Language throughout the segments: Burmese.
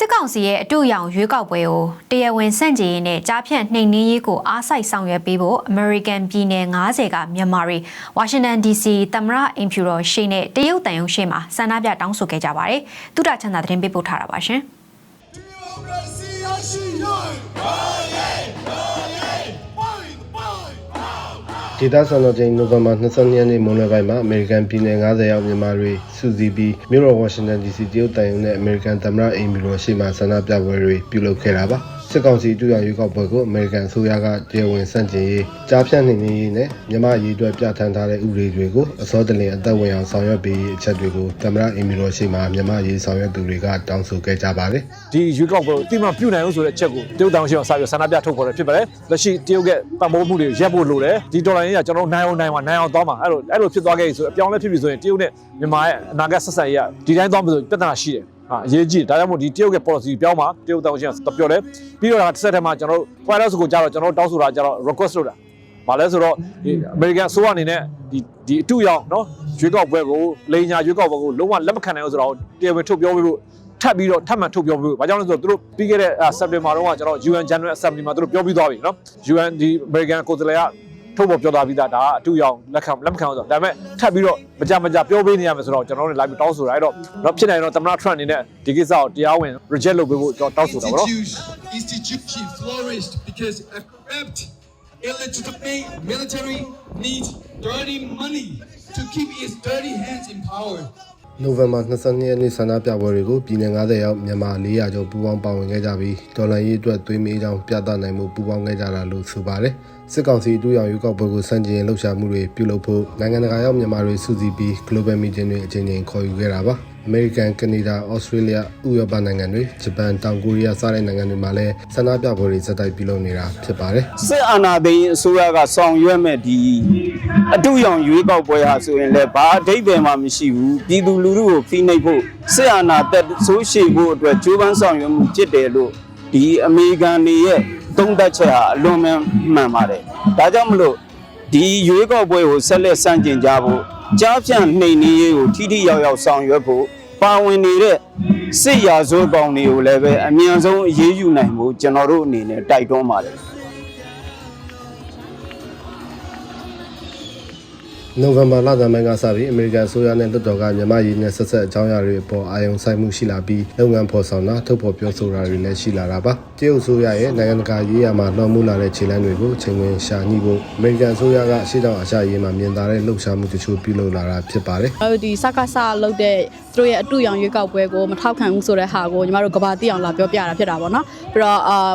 စစ်ကောင်စီရဲ့အတူရောင်ရွေးကောက်ပွဲကိုတရားဝင်စန့်ကျင်ရေးနဲ့ကြားဖြန့်နှိမ်နင်းရေးကိုအားစိုက်ဆောင်ရွက်ပေးဖို့ American ပြည်နယ်90ကမြန်မာတွေ Washington DC သမ္မတအင်ဖြူတော်ရှိနဲ့တရုတ်တန်ယုံရှိမှာဆန္ဒပြတောင်းဆိုခဲ့ကြပါတယ်။တုဒ္ဒချန်သာသတင်းပေးပို့ထားတာပါရှင်။ ဒေသစံတော်ချိန်နိုဝင်ဘာ22ရက်နေ့မွန်းလွဲပိုင်းမှာအမေရိကန်ပြည်နယ်90ရောက်မြန်မာတွေစုစည်းပြီးမြို့တော်ဝါရှင်တန် DC တရုတ်တိုင်ယုံနဲ့အမေရိကန်သမ္မတအိမ်ဖြူတော်ရှေ့မှာဆန္ဒပြပွဲတွေပြုလုပ်ခဲ့တာပါ စစ်ကောင်စီတူရရွေးကောက်ပွဲကိုအမေရိကန်အစိုးရကတရားဝင်စန့်ကျင်ရေးကြားဖြတ်နှိမ်နင်းရေးနဲ့မြန်မာရေးအတွက်ပြဋ္ဌာန်းထားတဲ့ဥပဒေတွေကိုအစောတလင်အသက်ဝင်အောင်ဆောင်ရွက်ပေးရေးအချက်တွေကိုသမ္မတအိမ်ဖြူတော်ရှေ့မှာမြန်မာရေးဆောင်ရွက်သူတွေကတောင်းဆိုခဲ့ကြပါတယ်ဒီရွေးကောက်ပွဲကိုအတိမပြုနိုင်အောင်ဆိုတဲ့အချက်ကိုတရုတ်တောင်ရှိအောင်စာပြီးဆန္ဒပြထုတ်ပေါ်တယ်ဖြစ်ပါတယ်လက်ရှိတရုတ်ရဲ့ပံ့ပိုးမှုတွေရပ်ဖို့လိုတယ်ဒီဒေါ်လာရင်းကကျွန်တော်တို့နိုင်အောင်နိုင်မှာနိုင်အောင်သွားမှာအဲ့လိုအဲ့လိုဖြစ်သွားခဲ့ပြီဆိုအပြောင်းလဲဖြစ်ပြီဆိုရင်တရုတ်နဲ့မြန်မာရဲ့အနာဂတ်ဆက်ဆံရေးကဒီတိုင်းသွားမှာဆိုပြဿနာရှိတယ်ဟာ အရေးကြီးတယ်ဒါကြောင့်မို့ဒီတရုတ်ရဲ့ policy ပြောင်းမှာတရုတ်တောင်ရှိအောင်ပြောတယ်ပြီးတော့တစ်ဆက်တည်းမှာကျွန်တော်တို့ wireless ကိုကြာတော့ကျွန်တော်တို့တောင်းဆိုတာကြာတော့ request လုပ်တာဘာလဲဆိုတော့ဒီ American အစိုးရအနေနဲ့ဒီဒီအတူရောက်နော်ရွေးကောက်ပွဲကိုလိန်ညာရွေးကောက်ပွဲကိုလုံးဝလက်မခံနိုင်ဘူးဆိုတော့တရားဝင်ထုတ်ပြောပေးဖို့ထပ်ပြီးတော့ထပ်မံထုတ်ပြောပေးဖို့ဘာကြောင့်လဲဆိုတော့သူတို့ပြီးခဲ့တဲ့ September တုန်းကကျွန်တော် UN General Assembly မှာသူတို့ပြောပြီးသွားပြီနော် UN ဒီ American ကိုယ်စားလှယ်က ထုတ်ပေါ်ပြောသားပြီးသားဒါကအတူရောက်လက်ခံလက်မခံဘူးဆိုတော့ဒါပေမဲ့ထပ်ပြီးတော့မကြမကြပြောပေးနေရမယ်ဆိုတော့ကျွန်တော်တို့လည်းလိုက်ပြီးတောင်းဆိုတာအဲ့တော့တော့ဖြစ်နိုင်တော့သမ္မတ Trump အနေနဲ့ဒီကိစ္စကိုတရားဝင် reject လုပ်ပေးဖို့ကျွန်တော်တောင်းဆိုတာပါနော် Institution, institution flourished because a corrupt, illegitimate military needs dirty money to keep its dirty hands in power. နိုဝင်ဘာ22ရက်နေ့ဆန္ဒပြပွဲတွေကိုပြည်내90ရောက်မြန်မာ400ကျော်ပူးပေါင်းပါဝင်ခဲ့ကြပြီးဒေါ်လာရေးအတွက်သွေးမေးကြောင်းပြသနိုင်မှုပူးပေါင်းခဲ့ကြတာလို့ဆိုပါတယ်။စစ်ကောင်စီအတူရောင်ရွေးကောက်ပွဲကိုစန့်ကျင်လှုပ်ရှားမှုတွေပြုလုပ်ဖို့နိုင်ငံတကာရောက်မြန်မာတွေစုစည်းပြီး Global Meeting တွေအချိန်ချင်းခေါ်ယူခဲ့တာပါ။ American, Canada, Australia ဥရောပနိုင်ငံတွေဂျပန်တောင်ကိုရီးယားစတဲ့နိုင်ငံတွေမှာလည်းဆန္ဒပြပွဲတွေစတိုက်ပြုလုပ်နေတာဖြစ်ပါတယ်။စစ်အာဏာသိမ်းအစိုးရကဆောင်ရွက်မဲ့ဒီအတူရောင်ရွေးကောက်ပွဲဟာဆိုရင်လည်းဘာအဓိပ္ပာယ်မှမရှိဘူးပြည်သူလူထုကိုဖိနှိပ်ဖို့စစ်အာဏာသက်ဆိုးရှည်ဖို့အတွက်ကြိုးပမ်းဆောင်ရွက်မှုဖြစ်တယ်လို့ဒီအမေရိကန်တွေရဲ့သုံးသပ်ချက်ဟာအလွန်မှန်ပါတယ်ဒါကြောင့်မလို့ဒီရွေးကောက်ပွဲကိုဆက်လက်စန့်ကျင်ကြဖို့ကြားဖြန့်နှိမ်နင်းရေးကိုထိထိရောက်ရောက်ဆောင်ရွက်ဖို့ ပါဝင်နေတဲ့စစ်ရာဇဝတ်ကောင်တွေကိုလည်းပဲအမြန်ဆုံးအရေးယူနိုင်ဖို့ကျွန်တော်တို့အနေနဲ့တိုက်တွန်းပါတယ် နိုဝင်ဘာလဆန်းပိုင်းကစပြီးအမေရိကန်အစိုးရနဲ့လွှတ်တော်ကမြန်မာရည်နဲ့ဆက်ဆက်အကြောင်းအရာတွေအပေါ်အာရုံစိုက်မှုရှိလာပြီးလုပ်ငန်းဖော်ဆောင်တာထုတ်ဖော်ပြောဆိုတာတွေလည်းရှိလာတာပါတရုတ်အစိုးရရဲ့နိုင်ငံတကာရေးရာမှာလွှမ်းမိုးလာတဲ့ခြေလှမ်းတွေကိုချိန်ဝင်ရှာညှိဖို့အမေရိကန်အစိုးရကရှေ့တောင်အာရှရေးမှာမြင်သာတဲ့လှုပ်ရှားမှုတချို့ပြုလုပ်လာတာဖြစ်ပါတယ်ကျွန်တော်တို့ဒီစကားစလုပ်တဲ့သူတို့ရဲ့အတူရောင်ရွေးကောက်ပွဲကိုမထောက်ခံဘူးဆိုတဲ့ဟာကိုညီမတို့ကဘာတိအောင်လာပြောပြတာဖြစ်တာပေါ့နော်ပြီးတော့အာ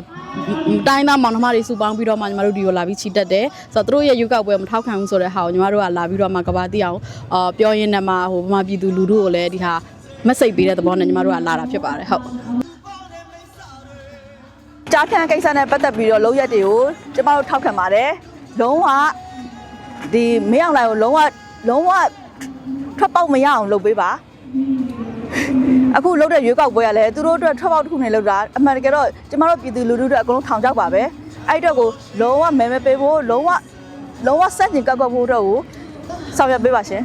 တိုင်းသားမောင်နှမတွေစုပေါင်းပြီးတော့မှညီမတို့ဒီကိုလာပြီးချီတက်တယ်ဆိုတော့သူတို့ရဲ့ရွေးကောက်ပွဲမထောက်ခံဘူးဆိုတဲ့ဟာကိုညီမတို့ကလာပြီးတော့မှကဘာတိအောင်အာပြောရင်းနဲ့မှဟိုဗမာပြည်သူလူထုကိုလည်းဒီဟာမက်ဆေ့ပေးတဲ့သဘောနဲ့ညီမတို့ကလာတာဖြစ်ပါတယ်ဟုတ်ကြားဖြန့်ကိစ္စနဲ့ပတ်သက်ပြီးတော့လုံရက်တွေကိုကျမတို့ထောက်ခံပါတယ်လုံးဝဒီမင်းအောင်လိုင်ကိုလုံးဝလုံးဝထွက်ပေါက်မရအောင်လုပ်ပေးပါ အခုလုပ်တဲ့ရွေးကောက်ပွဲကလည်းသူတို့အတွက်ထွက်ပေါက်တစ်ခုနဲ့လုပ်တာအမှန်တကယ်တော့ကျမတို့ပြည်သူလူထုတွေအကုန်လုံးထောင်ချောက်ပါပဲအဲ့အတွက်ကိုလုံးဝမဲမဲပေးဖို့လုံးဝလုံးဝစက်ကျင်ကောက်ကွက်ဖို့အတွက်ကိုဆောင်ရွက်ပေးပါရှင်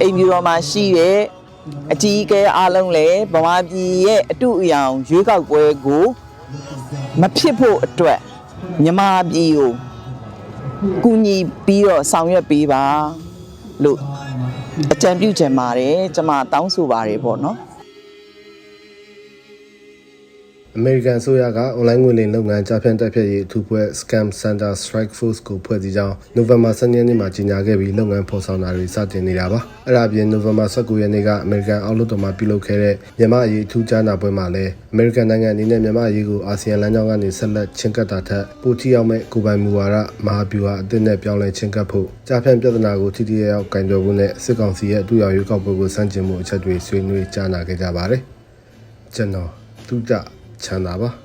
အိမ်ပြူတော်မှာရှိတဲ့အကြီးအကဲအားလုံးလည်းဗမာပြည်ရဲ့အတူအယောင်ရွေးကောက်ပွဲကိုမဖြစ်ဖို့အတွက်မြန်မာပြည်ကိုကူညီပြီးတော့ဆောင်ရွက်ပေးပါလို့ အကြံပြုချင်ပါတယ်ကျွန်မတောင်းဆိုပါတယ်ပေါ့နော် အမေရိကန်အစိုးရကအွန်လိုင်းငွေလိမ်လုပ်ငန်းကြားဖြန့်တိုက်ဖျက်ရေးအထူးဖွဲ့ Scam Center Strike Force ကိုဖွဲ့စည်းကြောင်းနိုဝင်ဘာ12ရက်နေ့မှာကြေညာခဲ့ပြီးလုပ်ငန်းဖော်ဆောင်တာတွေစတင်နေတာပါ။အဲ့ဒါအပြင်နိုဝင်ဘာ19ရက်နေ့ကအမေရိကန်အောက်လွှတ်တော်မှာပြုလုပ်ခဲ့တဲ့မြန်မာအရေးအထူးကြားနာပွဲမှာလည်းအမေရိကန်နိုင်ငံအနေနဲ့မြန်မာအရေးကိုအာဆီယံလမ်းကြောင်းကနေဆက်လက်ချင်းကပ်တာထက်ပိုထိရောက်မဲ့ကိုယ်ပိုင်မူဝါဒမဟာဗျူဟာအသစ်နဲ့ပြောင်းလဲချင်းကပ်ဖို့ကြားဖြန့်ပြဿနာကိုထိထိရောက်ရောက်ကင်တွယ်ဖို့နဲ့စစ်ကောင်စီရဲ့အတူရောက်ရွေးကောက်ပွဲကိုစန့်ကျင်မှုအချက်တွေဆွေးနွေးကြားနာခဲ့ကြပါတယ်။ကျွန်တော်သူကြ ချမ်းသာပါ